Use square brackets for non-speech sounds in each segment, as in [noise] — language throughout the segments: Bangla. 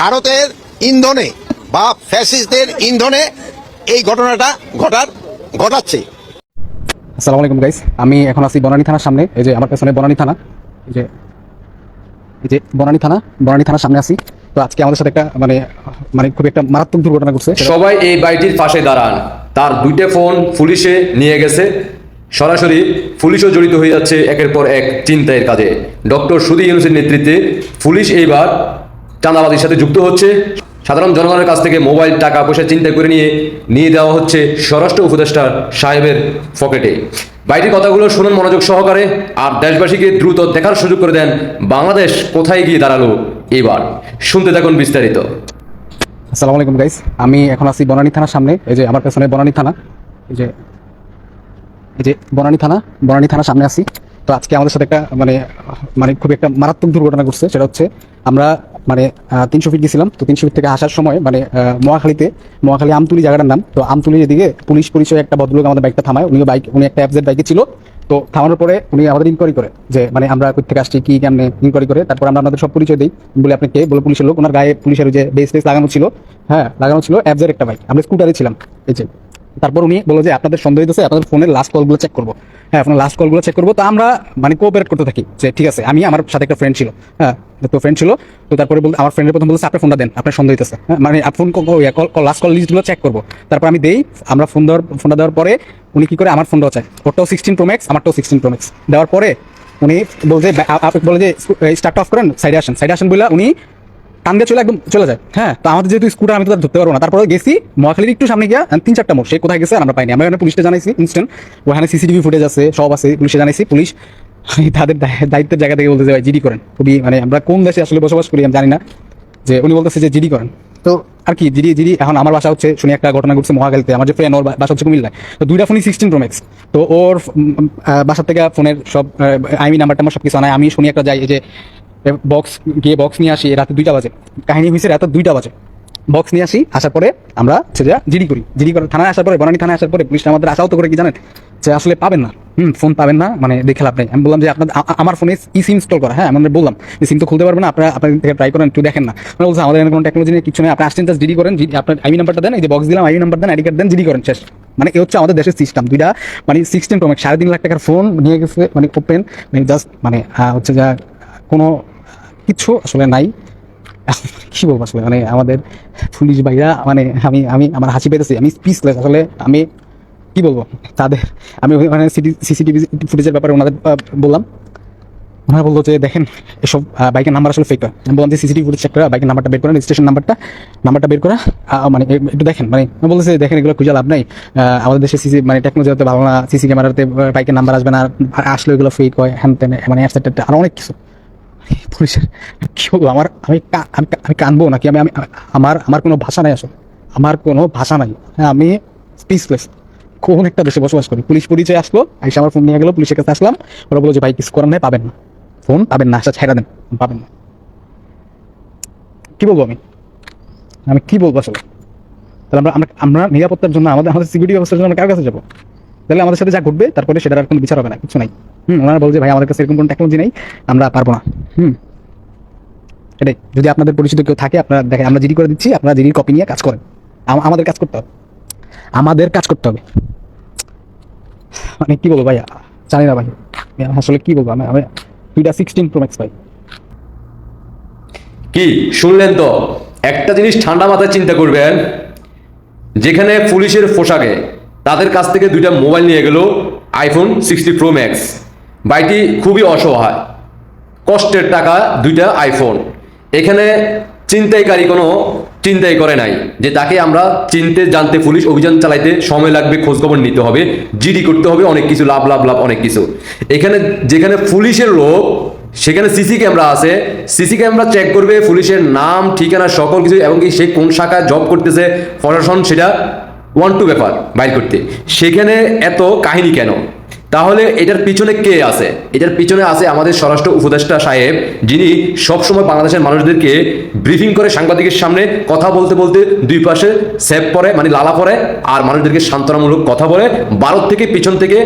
ভারতের ইন্ধনে বা ফ্যাসিস্টদের ইন্ধনে এই ঘটনাটা ঘটার ঘটাচ্ছে। আসসালামু আলাইকুম গাইস আমি এখন আছি বনানী থানার সামনে। এই যে আমার পেছনে বনানী থানা। এই যে এই যে বনানী থানা বনানী থানার সামনে আছি। তো আজকে আমাদের সাথে একটা মানে মানে খুব একটা মারাত্মক দুর্ঘটনা ঘটছে। সবাই এই বাড়িটির পাশে দাঁড়ান। তার দুইটা ফোন পুলিশে নিয়ে গেছে। সরাসরি পুলিশও জড়িত হয়ে যাচ্ছে একের পর এক চিন্তায়ের কাজে। ডক্টর সুদী ইউনুসের নেতৃত্বে পুলিশ এইবার চাঁদাবাজির সাথে যুক্ত হচ্ছে। সাধারণ জনগণের কাছ থেকে মোবাইল, টাকা পয়সা চিন্তা করে নিয়ে নিয়ে দেওয়া হচ্ছে স্বরাষ্ট্র উপদেষ্টা সাহেবের পকেটে। বাইরের কথাগুলো শুনুন মনোযোগ সহকারে, আর দেশবাসীকে দ্রুত দেখার সুযোগ করে দেন বাংলাদেশ কোথায় গিয়ে দাঁড়াল এবার। শুনতে থাকুন বিস্তারিত। আসসালামু আলাইকুম গাইস আমি এখন আছি বনানী থানার সামনে, এই যে আমার পেছনে বনানী থানা, এই যে এই যে বনানী থানা, বনানী থানার সামনে আছি। তো আজকে আমাদের সাথে একটা মানে মানে খুব একটা মারাত্মক দুর্ঘটনা ঘটছে, সেটা হচ্ছে আমরা মানে তিনশো ফিট গেছিলাম। তো তিনশো ফিট থেকে আসার সময় মানে মহাখালীতে, মহাখালী আমতুলি জায়গাটার নাম। তো আমতুলি এদিকে পুলিশ পরিচয় একটা ভদ্রলোক আমাদের বাইকটা থামায়, উনিও বাইক উনি একটা অ্যাপজের বাইকে ছিল। তো থামানোর পরে উনি আমাদের ইনকোয়ারি করে যে মানে আমরা কোথা থেকে আসছি, কি কেমনে ইনকোয়ারি করে। তারপর আমরা আমাদের সব পরিচয় দিই। বলে, আপনি কে? বলে পুলিশের লোক। ওনার গায়ে পুলিশের যে বেস লাগানো ছিল। হ্যাঁ লাগানো ছিল অ্যাপজের একটা বাইক আমরা স্কুটারে ছিলাম। এই যে তারপর উনি বলল যে আপনাদের সন্দেহ হইতেছে আপনাদের ফোনের লাস্ট কলগুলো চেক করব। হ্যাঁ আপনার লাস্ট কলগুলো চেক করব। তো আমরা মানে কোঅপারেট করতে থাকি যে ঠিক আছে আমি আমার সাথে একটা ফ্রেন্ড ছিল হ্যাঁ তো ফ্রেন্ড ছিল তো তারপরে বল আমার ফ্রেন্ডের প্রথম বলছে আপনার ফোনটা দেন আপনার সন্দেহ হইতেছে। হ্যাঁ, মানে ফোন লাস্ট কল লিস্টগুলো চেক করব। তারপর আমি দেই আমরা ফোন দেওয়ার ফোনটা দেওয়ার পরে উনি কি করে আমার ফোনটাও চায়। ওটাও সিক্সটিন প্রো ম্যাক্স আমারটাও সিক্সটিন প্রো ম্যাক্স দেওয়ার পরে উনি বলছে বলে যে স্টার্ট অফ করেন সাইডে আসেন। সাইডে আসেন বলে উনি টান দিয়ে চলে একদম চলে যায়। হ্যাঁ তো আমাদের যেহেতু স্কুটার আমি তো ধরতে পারব না। তারপরে গেছি, মহাখালীর একটু সামনে গিয়া, তিন চারটা মোড়। সে কোথায় গেছে আমরা পাইনি। আমরা পুলিশকে জানাইছি ইনস্ট্যান্ট ওখানে সিসিটিভি ফুটেজ আছে, সব আছে পুলিশে জানাইছি। পুলিশ [laughs] তাদের দায়িত্বের জায়গা থেকে বলতেছে, ভাই জিডি করেন। খুবই মানে আমরা কোন দেশে আসলে বসবাস করি আমি জানি না। যে উনি বলতেছে যে জিডি করেন। তো আর কি জিডি জিডি এখন আমার বাসা হচ্ছে, শুনি একটা ঘটনা ঘটছে মহাখালীতে। আমার যে ফ্রেন্ড ওর বাসা হচ্ছে কুমিল্লায়। তো দুইটা ফোনই সিক্সটিন প্রো ম্যাক্স তো ওর বাসার থেকে ফোনের সব আইমি নাম্বারটা আমার সব কিছু আনায়। আমি শুনি একটা যাই যে বক্স গিয়ে বক্স নিয়ে আসি, রাতে দুইটা বাজে। কাহিনী হয়েছে রাতে দুইটা বাজে। বক্স নিয়ে আসি, আসার পরে আমরা যা জিডি করি। জিডি করে থানায় আসার পরে, বনানী থানায় আসার পরে পুলিশ আমাদের আসাও তো করে কি জানেন? যে আসলে পাবেন না। হুম ফোন পাবেন না মানে দেখে লাভ নেই। আমি বললাম যে আপনার আমার ফোনে ই সিম ইনস্টল করা। হ্যাঁ আমি ওনাদের বললাম যে সিম তো খুলতে পারবেন না, আপনারা, আপনার থেকে ট্রাই করেন একটু দেখেন না। মানে বলছে, আমাদের কোনো টেকনোলজি নেই, কিছু নেই, আপনি আসছেন জিডি করেন আপনার আইমি নাম্বারটা দেন, এই যে বক্স দিলাম আইমি নাম্বার দেন আইডি কার্ড দেন, জিডি করেন, শেষ। মানে এ হচ্ছে আমাদের দেশের সিস্টেম দুইটা মানে সিক্সটিন প্রো সাড়ে তিন লাখ টাকার ফোন নিয়ে গেছে মানে ওপেন মানে জাস্ট মানে হচ্ছে যা, কোনো কিছু আসলে নাই। কি বলব আসলে মানে আমাদের পুলিশ ভাইরা মানে আমি আমি আমার হাসি পেতেছি আমি স্পিচলেস আসলে, আমি কি বলব, তাদের, আমি ওখানে সিসিটিভি ফুটেজের ব্যাপারে ওনাদের বললাম। ওনারা বলল যে, দেখেন, এসব বাইকের নাম্বার আসলে ফেক আমি বললাম যে, সিসিটিভি ফুটেজ চেক করা, বাইকের নাম্বারটা বের করেন রেজিস্ট্রেশন নাম্বারটা নাম্বারটা বের করা মানে একটু দেখেন। মানে বলতেছে, দেখেন, এগুলো খুঁজে লাভ নাই। আমাদের দেশে সিসি মানে টেকনোলজি হতে ভালো না, সিসি ক্যামেরাতে বাইকের নাম্বার আসবে না, আর আসলে এগুলো ফেক হয় হ্যান মানে অ্যাপসেট আরও অনেক কিছু। পুলিশের কি বলব? আমার, আমি আমি কানবো নাকি? আমি আমি, আমার আমার কোনো ভাষা নাই আসলে। আমার কোনো ভাষা নাই। হ্যাঁ আমি স্পিচলেস কোন একটা দেশে বসবাস করি। পুলিশ পরিচয় আসলো, আইসা আমার ফোন নিয়ে গেলো, পুলিশের কাছে আসলাম। ওরা বলল যে, ভাই, কিছু করার নাই, পাবেন না। ফোন পাবেন না আচ্ছা ছেড়া দেন, পাবেন না। কি বলব আমি? আমি কি বলব আসলে? তাহলে আমরা আমরা আমরা নিরাপত্তার জন্য, আমাদের আমাদের সিকিউরিটি ব্যবস্থার জন্য আমরা কার কাছে যাব? তাহলে আমাদের সাথে যা ঘটবে, তারপরে সেটার আর কোনো বিচার হবে না, কিছু নাই। হুম, ওনারা বলছে, ভাই, আমাদের কাছে এরকম কোনো টেকনোলজি নেই, আমরা পারব না। হুম। এটাই। যদি আপনাদের পরিচিত কেউ থাকে, আপনারা দেখেন, আমরা জিডি করে দিচ্ছি, আপনারা জিডির কপি নিয়ে কাজ করেন। আমাদের কাজ করতে হবে। আমাদের কাজ করতে হবে। মানে কি বলব ভাই, জানি না ভাই আসলে কি বলব, আমি আমি দুইটা সিক্সটিন প্রো ম্যাক্স ভাই কি, শুনলেন তো? একটা জিনিস ঠান্ডা মাথায় চিন্তা করবেন, যেখানে পুলিশের পোশাকে তাদের কাছ থেকে দুইটা মোবাইল নিয়ে গেল আইফোন সিক্সটি প্রো ম্যাক্স বাইটি খুবই অসহায়। কষ্টের টাকা দুইটা আইফোন এখানে চিন্তাইকারী কোনো চিন্তাই করে নাই যে তাকে আমরা চিনতে, জানতে, পুলিশ অভিযান চালাইতে সময় লাগবে, খোঁজখবর নিতে হবে, জিডি করতে হবে, অনেক কিছু, লাভ লাভ লাভ, অনেক কিছু। এখানে যেখানে পুলিশের লোক, সেখানে সিসি ক্যামেরা আছে। সিসি ক্যামেরা চেক করবে, পুলিশের নাম, ঠিকানা, সকল কিছু, এবং কি সে কোন শাখায় জব করতেছে, প্রশাসন সেটা ওয়ান টু ব্যাপার, বাইর করতে। সেখানে এত কাহিনী কেন? তাহলে এটার পিছনে কে আছে? এটার পিছনে আছে আমাদের স্বরাষ্ট্র উপদেষ্টা সাহেব, যিনি সবসময় বাংলাদেশের মানুষদেরকে ব্রিফিং করে সাংবাদিকের সামনে কথা বলতে বলতে দুই পাশে স্যাপ পরে মানে লালা পরে, আর মানুষদেরকে সান্ত্বনামূলক কথা বলে, ভারত থেকে পিছন থেকে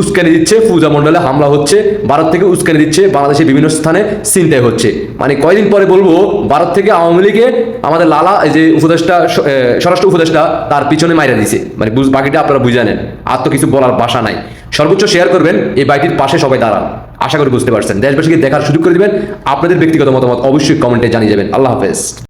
উস্কানি দিচ্ছে, পূজা মণ্ডলে হামলা হচ্ছে, ভারত থেকে উস্কানি দিচ্ছে বাংলাদেশের বিভিন্ন স্থানে চিন্তায় হচ্ছে। মানে কয়দিন পরে বলব, ভারত থেকে আওয়ামী লীগে আমাদের লালা যে উপদেষ্টা স্বরাষ্ট্র উপদেষ্টা, তার পিছনে মাইরা দিছে। মানে বাকিটা আপনারা বুঝে নেন আর তো কিছু বলার ভাষা নাই। সর্বোচ্চ শেয়ার করবেন, এই বাইটির পাশে সবাই দাঁড়ান। আশা করি বুঝতে পারছেন। দেশবাসীকে দেখার সুযোগ করে দিবেন। আপনাদের ব্যক্তিগত মতামত অবশ্যই কমেন্টে জানিয়ে যাবেন। আল্লাহ হাফেজ।